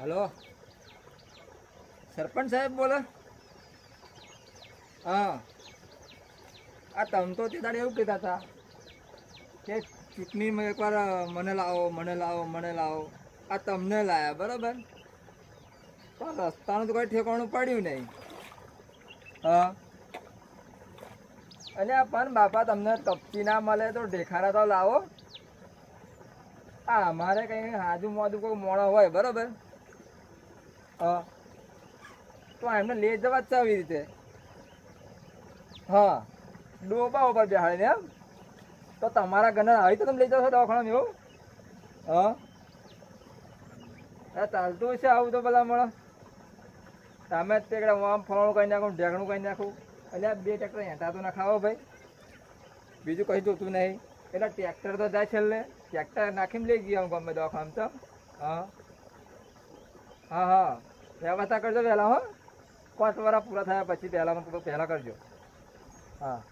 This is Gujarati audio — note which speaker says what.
Speaker 1: હલો. સરપંચ સાહેબ, બોલો. હા. આ તમે તો તે દાડે એવું કહેતા હતા કે ચૂંટણીમાં એકવાર મને લાવો મને લાવો મને લાવો. આ તમને લાયા, બરાબર? પણ રસ્તાનું તો કોઈ ઠેકાણું પડ્યું નહીં. હા. અને પણ બાપા તમને તપતી ના મળે તો ઢેખારા તો લાવો. આ અમારે કંઈ હાજુ મોજું કોઈ મોણો હોય, બરાબર? હા. તો એમને લઈ જવા જ છે આવી રીતે. હા. ડોબા ઉપર બેહાડે ને એમ. તો તમારા ઘરના આવી તો તમે લઈ જશો દવાખાના એવું? હા. ચાલતું છે આવું તો ભલા મળે તમે તે આમ ફળું કરી નાખું, ઢેકણું કરી નાખું. એટલે બે ટ્રેક્ટર હેઠા તો ના ખાવો ભાઈ. બીજું કંઈ જોતું નહીં. એટલે ટ્રેક્ટર તો જાય છેલ્લે. ટ્રેક્ટર નાખીને લઈ ગયા હું ગમે દવાખાના તો. હા. હા હા. વ્યવસ્થા કરજો વહેલા હો. પાંચ વર્ષ પૂરા થયા પછી પહેલાં પહેલાં કરજો. હા.